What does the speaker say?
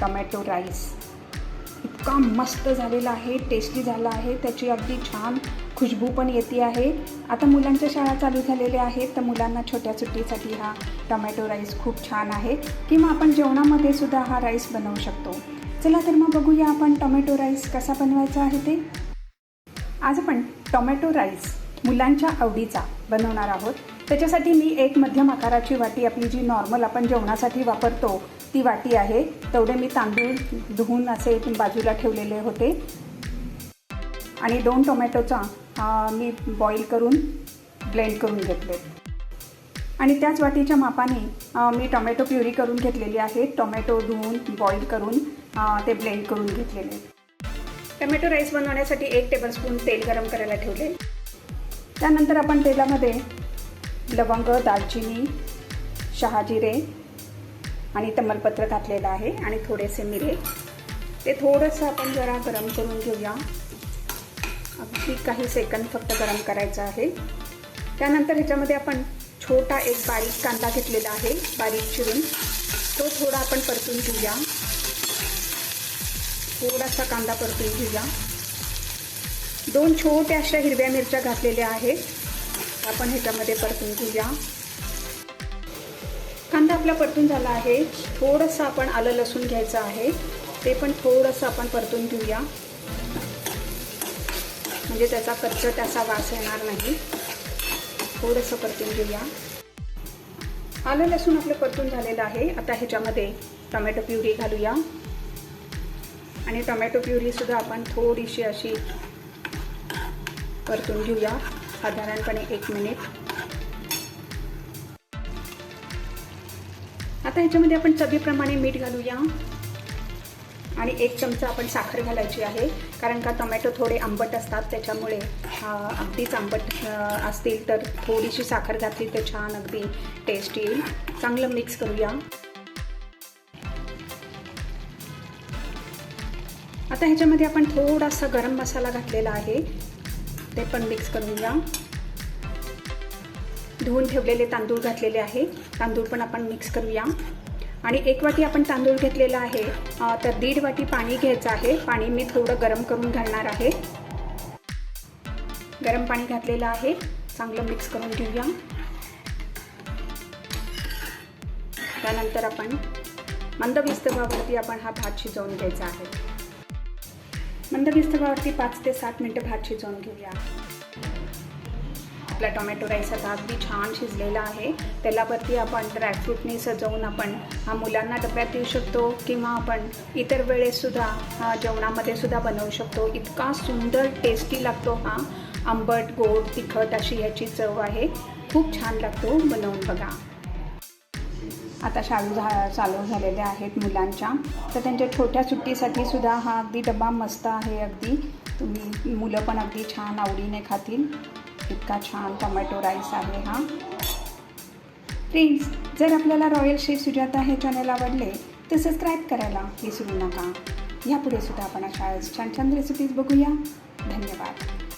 Tomato rice. इतका मस्त झालेला आहे टेस्टी झाला आहे त्याची अगदी छान खुशबू पण येते आहे. आता मुलांच्या शाळा चालू झालेल्या आहेत तर मुलांना छोट्या सुट्टीसाठी हा टमॅटो राईस खूप छान आहे. किंवा आपण जेवणामध्ये सुद्धा हा राईस बनवू शकतो. चला तर मग बघूया आपण टोमॅटो राईस कसा बनवायचा आहे ते. आज आपण टोमॅटो राईस मुलांच्या आवडीचा बनवणार आहोत. त्याच्यासाठी मी एक मध्यम आकाराची वाटी आपली जी नॉर्मल आपण जेवणासाठी वापरतो ती वाटी आहे. तेवढे मी तांदूळ धुवून असे बाजूला ठेवलेले होते. आणि दोन टोमॅटोचा मी बॉईल करून ब्लेंड करून घेतले. आणि त्याच वाटीच्या मापाने मी टोमॅटो प्युरी करून घेतलेली आहे. टोमॅटो धुवून बॉईल करून ते ब्लेंड करून घेतलेले. टोमॅटो राईस बनवण्यासाठी एक टेबलस्पून तेल गरम करायला ठेवले. त्यानंतर आपण तेलामध्ये लवंग दालचिनी शहाजिरे आणि तमालपत्र घातलेलं आहे आणि थोडेसे मिरे. ते थोडंसं आपण जरा गरम करून घेऊया. अगदी काही सेकंद फक्त गरम करायचं आहे. त्यानंतर ह्याच्यामध्ये आपण छोटा एक बारीक कांदा घेतलेला आहे बारीक चिरून. तो थोडा आपण परतून घेऊया. थोडासा कांदा परतून घेऊया. दोन छोट्या अशा हिरव्या मिरच्या घातलेल्या आहेत. आपण ह्याच्यामध्ये परतून घेऊया. आपला परतून झाला आहे. थोडंसं आपण आलं लसूण घ्यायचं आहे. ते पण थोडंसं आपण परतून घेऊया. म्हणजे त्याचा कच्चट असा वास येणार नाही. थोडंसं परतून घेऊया. आलं लसूण आपलं परतून झालेलं आहे. आता ह्याच्यामध्ये टोमॅटो प्युरी घालूया. आणि टोमॅटो प्युरीसुद्धा आपण थोडीशी अशी परतून घेऊया. साधारणपणे एक मिनिट. आता ह्याच्यामध्ये आपण चवीप्रमाणे मीठ घालूया. आणि एक चमचा आपण साखर घालायची आहे. कारण का टोमॅटो थोडे आंबट असतात त्याच्यामुळे अगदीच आंबट असतील तर थोडीशी साखर घातली तर छान अगदी टेस्ट येईल चांगलं मिक्स करूया. आता ह्याच्यामध्ये आपण थोडासा गरम मसाला घातलेला आहे. ते पण मिक्स करूया. धुवून ठेवलेले तांदूळ घातलेले आहे. तांदूळ पण आपण मिक्स करूया. आणि एक वाटी आपण तांदूळ घेतलेला आहे. तर दीड वाटी पाणी घ्यायचं आहे. पाणी मी थोडं गरम करून घालणार आहे. गरम पाणी घातलेलं आहे. चांगलं मिक्स करून घेऊया. त्यानंतर आपण मंद विस्तवावरती आपण हा भात शिजवून घ्यायचा आहे. मंद विस्तवावरती पाच ते सात मिनटं भात शिजवून घेऊया. आपला टोमॅटो राईस आता अगदी छान शिजलेला आहे. त्यालावरती आपण ड्रायफ्रूटने सजवून आपण हा मुलांना डब्यात देऊ शकतो किंवा आपण इतर वेळेससुद्धा हा जेवणामध्ये सुद्धा बनवू शकतो. इतका सुंदर टेस्टी लागतो हा. आंबट गोड तिखट अशी ह्याची चव आहे. खूप छान लागतो बनवून बघा. आता शाळू झा चालू झालेल्या आहेत मुलांच्या. तर त्यांच्या छोट्या सुट्टीसाठी सुद्धा हा अगदी डबा मस्त आहे अगदी. तुम्ही मुलं पण अगदी छान आवडीने खातील. इतका छान टोमॅटो राईस आहे हा. फ्रेंड्स जर आपल्याला रॉयल शेफ सुजाता हे चॅनल आवडले तर सबस्क्राईब करायला विसरू नका. यापुढे सुद्धा आपण अशा छान छान रेसिपीज बघूया. धन्यवाद.